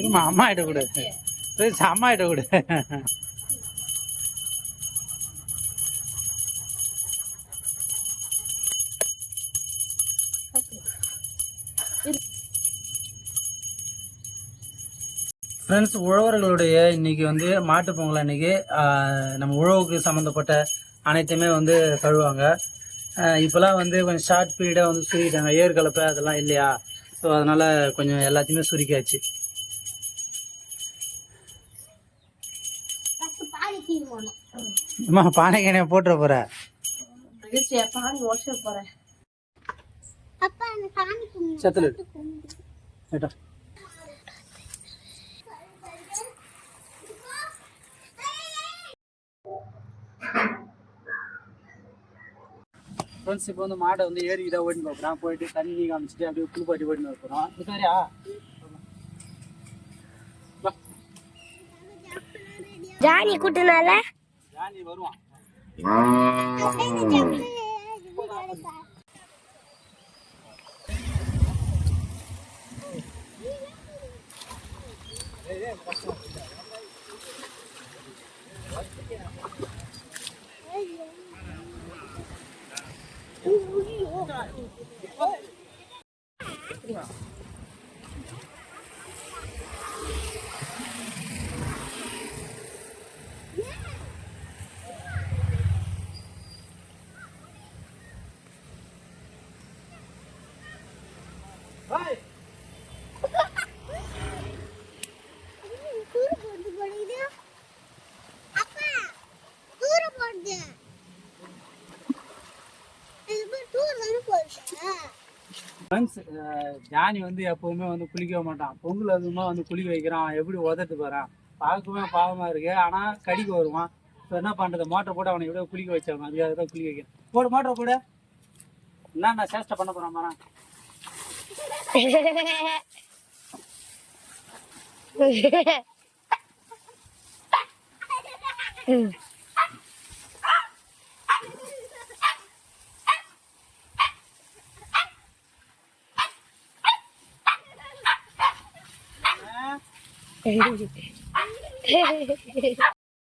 இருமா அம்மா கிட்ட கொடு. சரி அம்மா கிட்ட கொடு. ஃப்ரெண்ட்ஸ் உழவர்களுடைய இன்னைக்கு வந்து மாட்டுப் பொங்கல் அன்னைக்கு நம்ம உழவுக்கு சம்மந்தப்பட்ட அனைத்துமே வந்து கழுவாங்க இப்போலாம் வந்து கொஞ்சம் ஷார்ட் பீரியடாக வந்து சுருக்கிட்டாங்க. ஏர் கலப்பை அதெல்லாம் இல்லையா? ஸோ அதனால் கொஞ்சம் எல்லாத்தையுமே சுருக்கியாச்சு. அம்மா பானை கேனையை போட்டுற கும்பிடு. செத்துல. ஃப்ரெண்ட்ஸ் இப்போ வந்து மாடை வந்து ஏறி இதாக ஓடின்னு பார்க்குறான். போயிட்டு தண்ணி காமிச்சிட்டு அப்படியே குளிப்பாட்டி ஓடின்னு பார்க்குறோம் சரியா ஜானி கூட்டினால? 啊！哎呀！ஃப்ரெண்ட்ஸ் ஜானி வந்து எப்பவுமே வந்து குளிக்க மாட்டான் பொங்கல் அதுமா வந்து குளிக்க வைக்கிறான் எப்படி உதட்டு போகிறான் பார்க்கவே பாவமாக இருக்கு ஆனால் கடிக்க வருவான் ஸோ என்ன பண்ணுறது மோட்டர் போட்டு அவனை எப்படியோ குளிக்க வச்சாங்க அதுக்காக தான் குளிக்க வைக்கிறேன் போடு மோட்டர் போடு என்ன நான் சேஷ்டை பண்ண போகிறேன் மரம்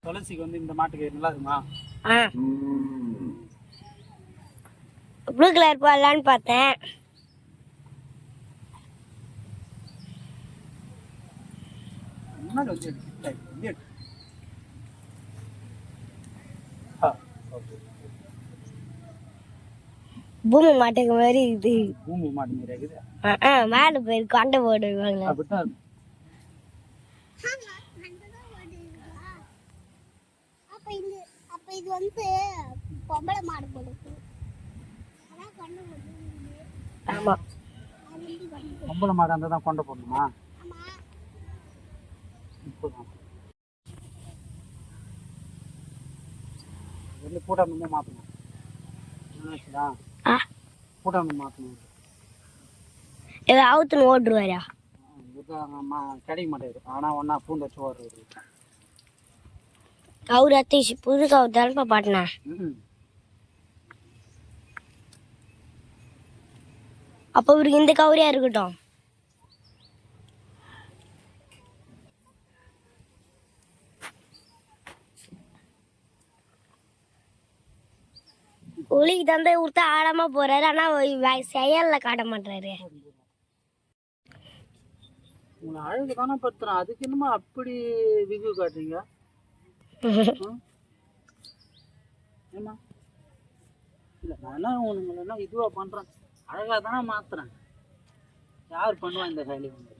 துளசிக்கு வந்து இந்த மாட்டுக்கு நல்லா இருக்குமா? ப்ளூ கலர் போடலான்னு பார்த்தேன். பூமி மாட்டுக்கு மாதிரி இது பூம்பு மாட்டு மாதிரி இருக்குது. ஆ, ஆ, மேலே போய் கொண்டை போடுவாங்க அப்படித்தான் இருக்கும். அப்ப இது அப்ப இது வந்து பொம்பளை மாடு போடுது ஆமா. பொம்பளை மாடு இருந்தால் தான் கொண்ட போடணுமா? மாற்றணும் என்னாச்சுடா ஆ. கூட்டாண்டம் மாற்றணும் இதை அவுத்துன்னு கிடைக்க மாட்டேங்குது. ஆனால் ஒன்றா பூண்டு வச்சு ஓடுறது அத்திச்சு புது கவு தலப்பா பாட்டினா ம் அப்போ இவருக்கு இந்த கவுரியா இருக்கட்டும் ஒளிக்கு தந்தை கொடுத்தா ஆடாம போறாரு ஆனா வ- செயல்ல காட்ட மாட்டாரு உங்களை அழகு தானே படுத்துறேன் அதுக்கு என்னமா அப்படி விகு காட்டுறீங்க ம்? ஏம்மா? இல்லை நான் என்ன உங்களை என்ன இதுவாக பண்ணுறேன் அழகாக தானே மாத்துறேன். யார் பண்ணுவா இந்த வேலையை வந்து?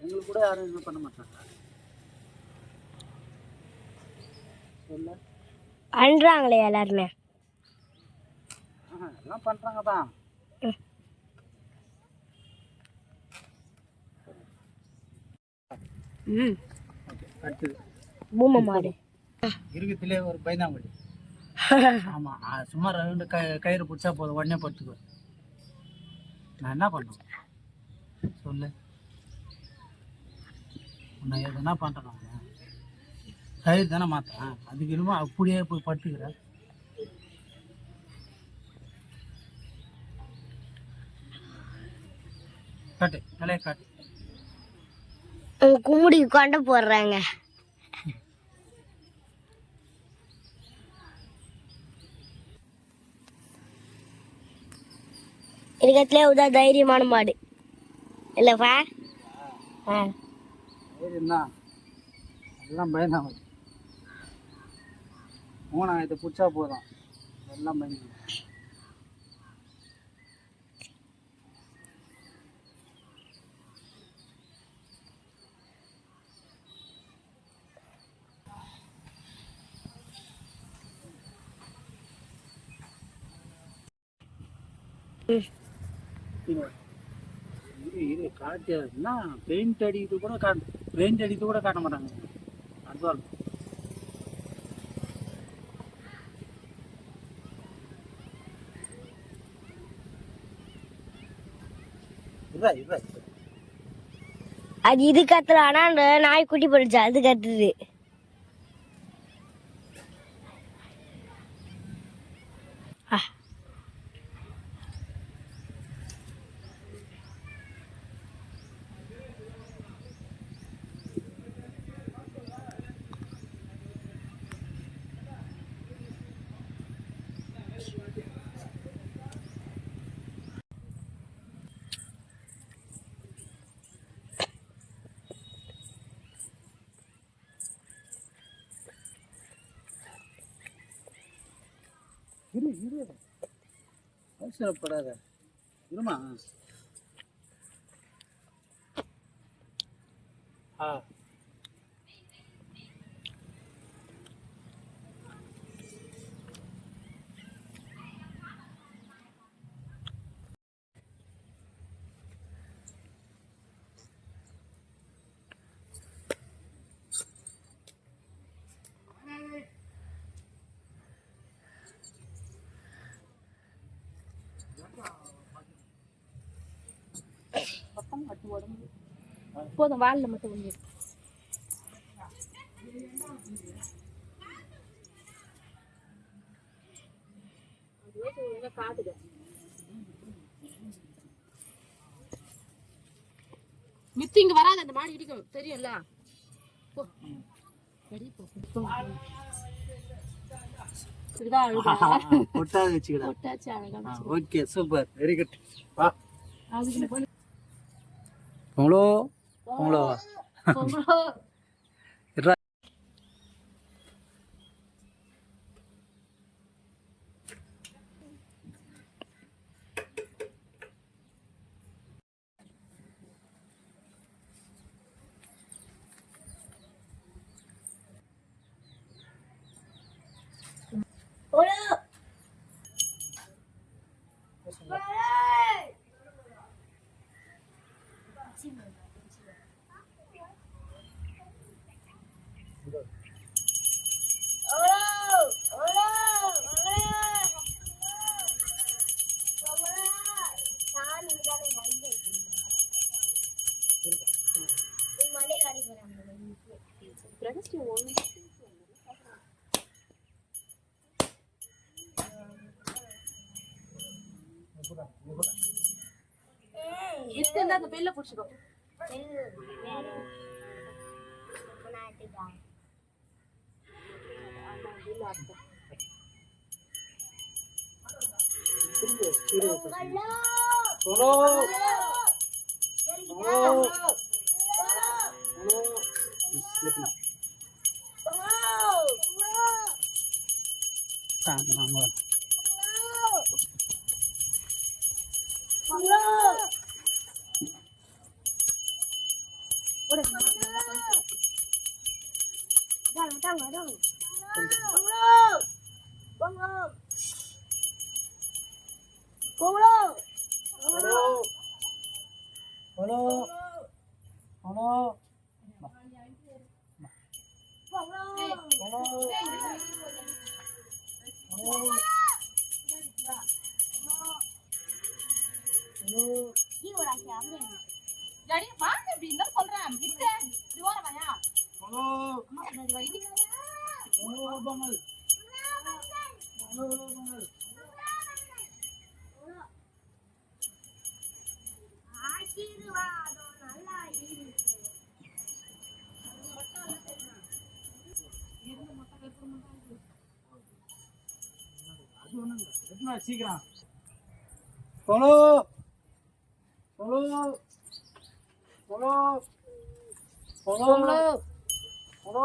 எங்களுக்கு கூட யாரும் எதுவும் பண்ண மாட்டாங்க. சொல்ல. பண்றாங்களே எல்லாருமே. எல்லாம் பண்ணுறாங்க தான். ம். ஓகே அடுத்தது. பூம மாடு இருக்கத்திலே ஒரு பயந்தாங்குடி ஆமாம் சும்மா ரெண்டு க கயிறு பிடிச்சா போதும் உடனே படுத்துக்குவேன் நான் என்ன பண்ணுவேன் சொல்லு. உன்னை எதுனா பண்ணுறேன் கயிறு தானே மாற்றேன் அதுக்கு என்னமோ அப்படியே போய் படுத்துக்கிறேன் காட்டு தலையை காட்டு. கும்முடி கொண்ட போடுறாங்க. இருக்கிறதுலே உதா தைரியமான மாடு. இல்லப்பா? ஆ. எல்லாம் பயந்தாங்க. மூணாயிரத்தை பிடிச்சா போதும். எல்லாம் பயந்து இரு இரு காட்டியாதுன்னா பெயிண்ட் அடிக்கிறது கூட காட்டு. பெயிண்ட் அடிக்கிறது கூட காட்ட மாட்டாங்க. அடுத்த வாரம் அது இது கத்துல ஆனா அந்த நாய் குட்டி போடுச்சு அது கத்துது. ஆ. இரு இரு. அவசரப்படாத இருமா? போதும் வாலில் மட்டும் ஒன்று காட்டுது மித்து இங்க வராது அந்த மாடு இடிக்கும் தெரியும்ல? போ. போட்டாச்சு அழகா ஓகே சூப்பர் வெரி குட் வா பொங்கலோ பொங்கலோ பொங்கலோ அந்த பெல்ல புடிச்சுக்கோ Tạm mọi người. Đang đang ở đâu? Bông lô. Bông lô. Bông lô. சீக்கிரம் தொழு தொழு தொழு தொழு தொழு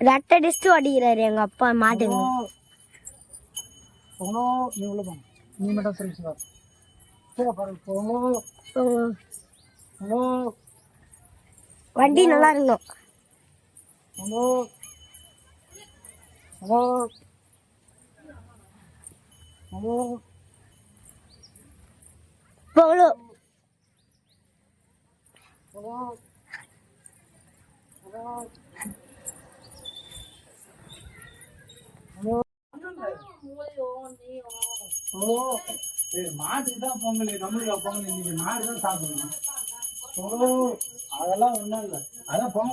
ரெட்டை டிஸ்ட் அடிக்கிறாரு எங்க அப்பா மாட்டுங்க போனோ நீ உள்ள போங்க நீ மட்டும் சர்வீஸ் வா போ பாரு போனோ ஹலோ வண்டி நல்லா ஹலோ ஹலோ ஓ. ஏய் மாட்டுக்கு தான் பொங்கல் நம்மளுக்கு பொங்கல் இன்னைக்கு மாடு தான் சாப்பிடணும். ஓ அதெல்லாம் ஒன்றும் இல்லை. அதான் பொங்க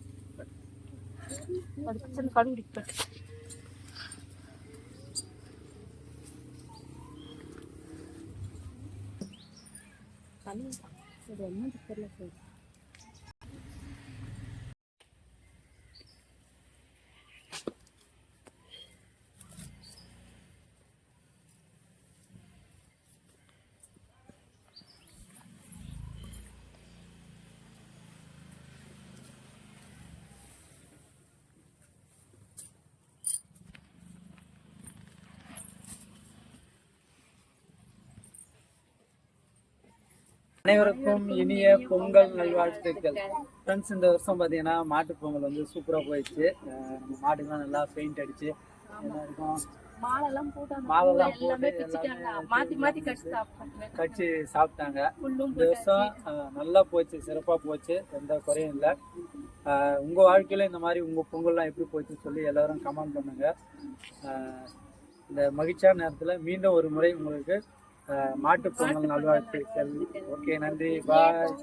சீக்கிரம் தூக்கி போடணும் பொங்கல் பொங்கல் பொங்கலோ அது அனைவருக்கும் இனிய பொங்கல் நல்வாழ்த்துக்கள். ஃப்ரெண்ட்ஸ் இந்த வருஷம் பார்த்தீங்கன்னா மாட்டுப் பொங்கல் வந்து சூப்பராக போயிடுச்சு. நம்ம மாட்டுக்கெல்லாம் நல்லா பெயிண்ட் அடிச்சு எல்லாருக்கும் மாலெல்லாம் போட்டு கடிச்சு சாப்பிட்டாங்க. இந்த வருஷம் நல்லா போச்சு சிறப்பாக போச்சு. எந்த குறையும் இல்லை. உங்கள் வாழ்க்கையில் இந்த மாதிரி உங்கள் பொங்கல்லாம் எப்படி போச்சுன்னு சொல்லி எல்லாரும் கமெண்ட் பண்ணுங்க. இந்த மகிழ்ச்சியான நேரத்தில் மீண்டும் ஒரு முறை உங்களுக்கு மாட்டுப் பொங்கல் நல்வாழ்த்துக்கள். ஓகே நன்றி. பாய்